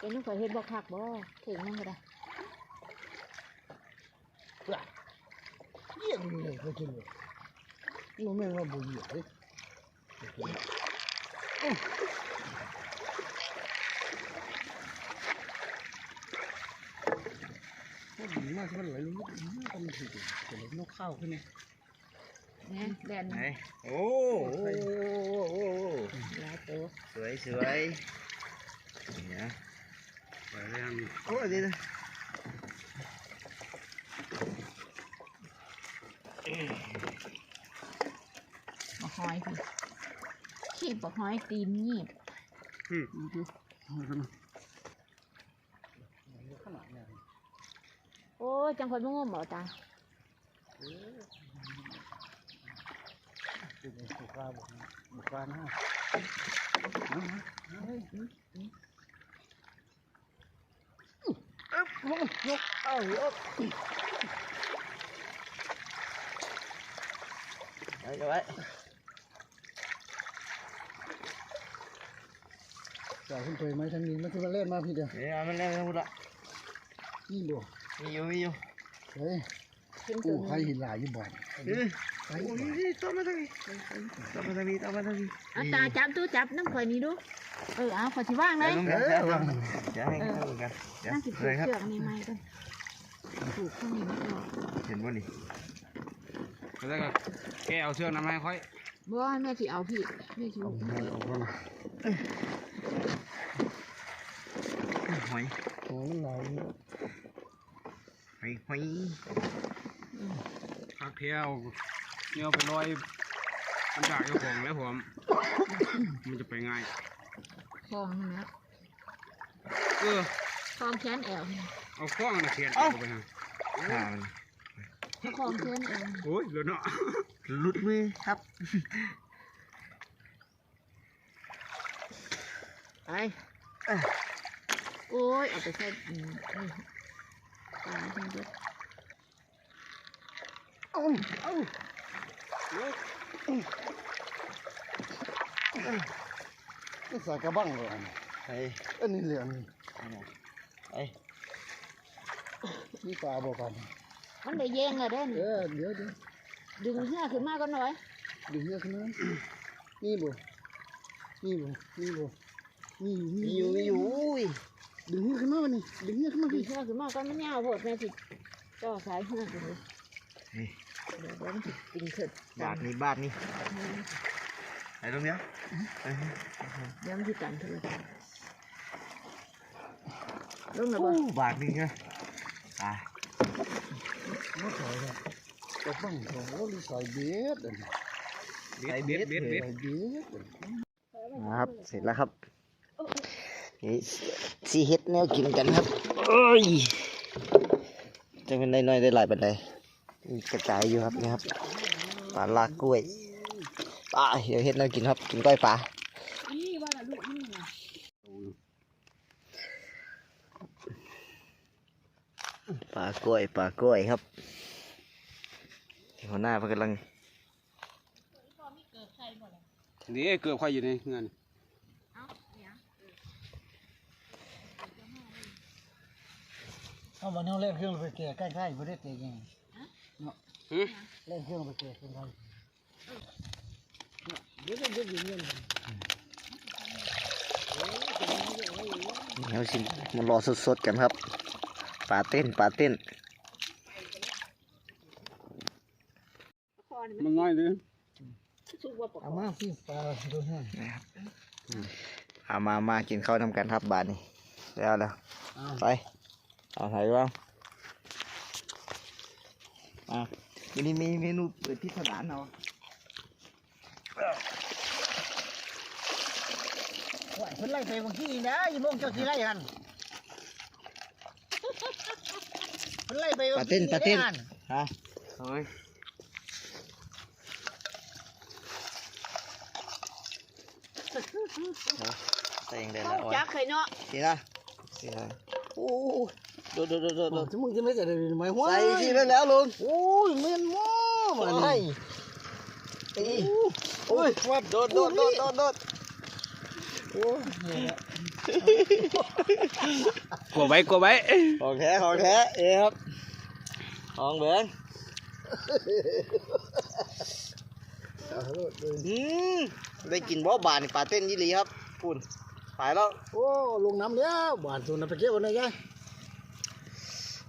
เป็นนุ่งข่อยเฮ็ดบ่คักบ่ถึงนั่นก็ได้เยี่ยมเลยเขากินเลยมันแม่งว่าบุญเหยียดเลยมันดีมากที่มันไหลลงนิดนึงมันถึงจะไหลนกเข้าขึ้นเนี่ยนะแดนไหนโอ้โอ้โอ้โอ้หลายตัวสวยสวยเนี่ย ไปเรื่องโอ้ดีเลยบ่หอยพี่ขีบบ่หอยตีนงีบขนาดนี้โอ้ยจังข่อยบ่งมบ่ตาบุกาบุกบุกาหน้าเอ๊ะ ยกเอ้ายกเอาไว้จ่ายขึ้นไปไหมทางนี้มันคือมาเล่นมาพี่เดียวเดี๋ยวมันเล่นกันหมดละนี่ดูมีอยู่มีอยู่เฮ้ยโอ้ใครเห็นหลายอยู่บ่อยเฮ้ย ใครโอ้บ่อยยต้นมาทางนี้ต้นมาทางนี้ต้นมาทางนี้เอาตาจับตู้จับน้ำข่อยนี่ดูเออเอาข่อยสิว่างเลเดี๋ยยวต้องเดี๋ยวเดี๋ยวให้เข้ากันเดี๋ยวนั่งสิผูเลกยครับเชือกนี่ไหมกันผูกข้างนี้ไม่ออกเห็นบ่นี่แล้วก็แกเอาเชือกน้ำให้ค่อยบ่แม่สิเอาพี่แม่สิเอาพี่เอาเข้ามาหอยโอ้มันหลายอยู่หอยหอยพักเที่ยว เนี่ยเอาไปลอยมันจากเจ้าของแล้วผม มันจะไปง่ายคลองนี่นะเออคลองแขนแอวนี่เอาข้องมาเขียนเอาไปฮะข้ามันคลองแขนแอวโอ้ยเหลือเนาะหลุดมือครับไปโอ้ยเอาไปใส่อืมนี่ตาทั้งเบิดเอ้า เอ้านี่ใส่กระบังเลยอันนี้เฮ้ยอันนี้เหลืองนี่เอ้ยนี่ปลาบอกกันมันได้แย่งแล้วเด้อเอนี่อเดี๋ยวเดี๋ยวดึงเหือขึ้นมาก่อนหน่อยดึงเยอะขึ้นมานี่บ่นี่บ่นี่บ่นี่มีนี่อยู่มีอยู่อุ้ยดึงเยอะขึ้นมาวันนี้ดึงเยอะขึ้นมาดึพี่งเหือขึ้นมาก่อนมันยาวโพดแม่สิจ่อสายเหือไปเล ยเดี๋ยวเดี๋ยวมันสิติงขึ้นบาทนี้บาทนี้ไหนตรงเนี้ยเอ้ยเดี๋ยวมันสิกันขึ้นเลยลงแล้วโอ้บ่บาทนี้ไงอะมาถอยครับกระบังของโอ้ยใส่เบ็ดอันนี้เบ็ดเบ็ดเบ็ดเบ็ดใส่เบ็ดอันนี้ครับเสร็จแล้วครับนี่สีเฮ็ดแนวกินกันครับเอ้ยจะเป็นได้น้อยได้หลายปันใด มีกระจายอยู่ครับนี่ครับปลาลากกล้วยปลาเดี๋ยวเฮ็ดแนวกินครับ กินก้อยปลาอันนี้ว่าละลูกนี่นะปลากล้วยปลากล้วยครับหัวหน้าเพิ่นกำลังนี่เกือบค่อยอยู่ในเงินเอาวันนี้เล่นเครื่องไปแก่ใกล้ๆไม่ได้เตะยัง เนาะหือเล่นเครื่องไปแก่เป็นไรเดี๋ยวเดี๋ยวเดี๋ยวเดี๋ยวเดี๋ยวสิมารอสดๆกันครับปลาเต้นปลาเต้นคอนี่มันง่ายเลยสุกว่าปกเอามาพี่ปลาดูให้นะครับเอามามากินข้าวนำกันครับบาทนี้แล้วแล้วเอาไปเอาถ่ายบ้าง อะวันนี้มีเมนูเปิดพิสดารเนาะโอ้ยเพิ่นไล่ไปเมื่อกี้นะยี่โมงเจ้าสิไล่กันเพิ่นไล่ไปปลาเต้นปลาเต้นฮะเฮ้ยใส่ยังได้ละเข้าโอ้ยจักเคยเนาะสินะสินะโอ้ โหโดดโดดโดดโดดโดดจะมึงจะไม่จะได้ไหมหัวใส่สิแล้วแล้วลุงโอ้ยเม่นม้อมาโอ้นี่ยตีโอ้ยวัดโดดโดดโดดโดดโดดโอ้ยนี่แหละกลัวไว้กลัวไว้ของแท้ของแท้เอ้ครับของเบิ้งเอาโลดเลยอืมได้กินบ่บานนี่ปลาเต้นยี่หลีครับปุ่นไปแล้ว โอ้ ลงน้ำแล้วบานตัวนั้นไปเก็บไว้ไหนยายไปใกล้ใกล้ใกล้นี่ใส่แม่งซีรถนี่เอาโลดตัวน่ะตัวนี้ก็ได้เต้นลงไปเบิ้ลเลย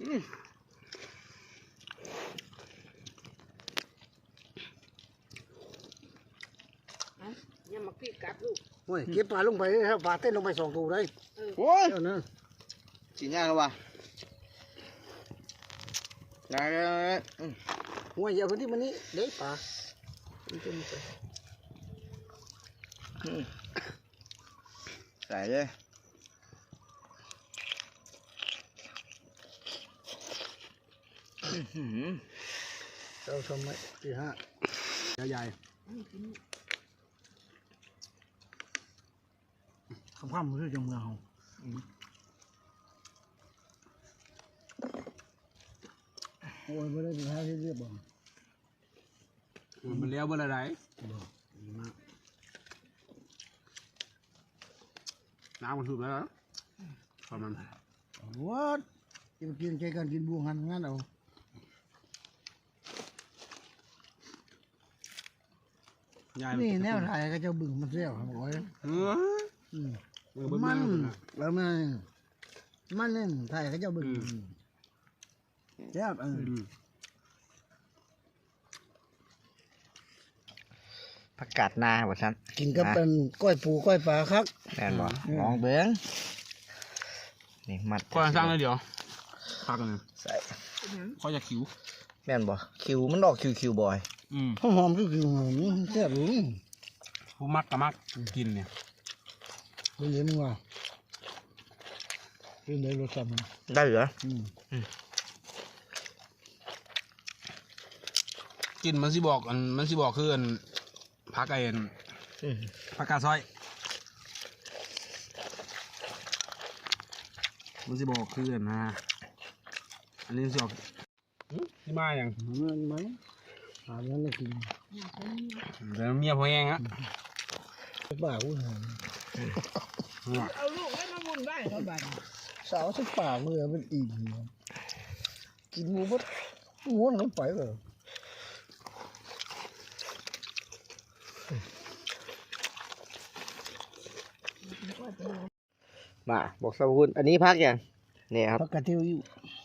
ยังมาพี่กัดลูกโอ้ยเก็บปลาลงไปเลยครับปลาเต้นลงไปสองตัวเลยโอ้ยเดี๋ยวนะกินยากแล้วว่ะได้ได้ได้อืมหัวอย่าพื้นที่มันนี่เด็กปลามันจะมีไปใส่เลยอื้อหือ เราทำไมสี่ห้าใหญ่คำข้ามมือจังเมืองเขาโอ้ยไม่ได้ถึงห้าที่เรียบบ่ๆมันเลี้ยวเบอร์อะไรน้ำมันสูบแล้วนะประมาณวัดจะไปกินใจกันกินบวงหันงั้นเอา ใหญ่นี่แนวไทยก็จะบึงมันเสี้ยวครับโอ้ยเอออืมเออเบิ่งมันเบิ่งแล้วมันมันนี่ไทยก็จะบึงอืมแซ่บเอออืมผักกาดนาบ่ซันกินกับเป็นก้อยปูก้อยปลาครับ แม่นบ่อืมลองเบิ้งนี่มัดข้อสร้างเลยเดี๋ยวพักกันนะใส่ข้อจะคิ้วแม่นบ่คิวมันออกคิวคิวบ่อย อืมหอมๆก็คือหอมแซ่บรู้ผู้มักกับมักกินเนี่ยเป็นยังไงวะเป็นได้รสชาติมันได้เหรออืมกินมันสิบอกอันมันสิบอกคืออันพักไอ้อันอืมผักกาดซอย มันสิบอกคืออันนะอันนี้มันสิบอกหึที่มาอย่าง มันไหม หาเงินมากินเดี๋ยวเมียพอแห้งอะป่าอุ้ยหอมเอาลูกให้มาบุญได้เขาบ้านสาวสักป่ามือเป็นอิ่มกินหมูบดม้วนลงไปเลยมาบอกสรรพคุณอันนี้พักยังเนี่ยครับพักกระเทียวอยู่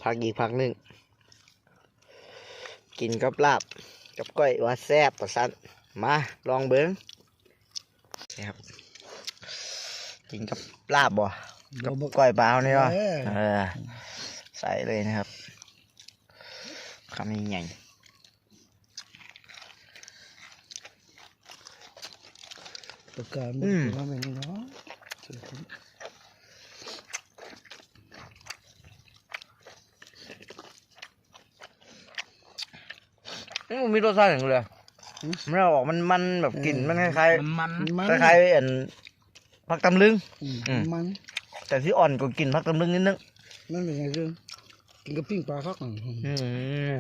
พักอีกพักหนึ่งกินกับลาบ กับก้อยว่าแซ่บประสันมาลองเบิ้งนี่ครับกินกับลาบบ่กับก้อยเปล่านี่วะเออเออใส่เลยนะครับคำนี้ใหญ่ประกาศมันเป็นอะไรเนาะ อืมมีรสชาติอย่างเลยไม่เอาออกมันมันแบบกลิ่นมันคล้ายมันมันมันๆคล้ายๆอันผักตำลึง อืมอืม มันแต่ที่อ่อนกว่ากลิ่นผักตำลึงนิดนึง มันเป็นไงเรื่องกินกับปิ้งปลาครับอืม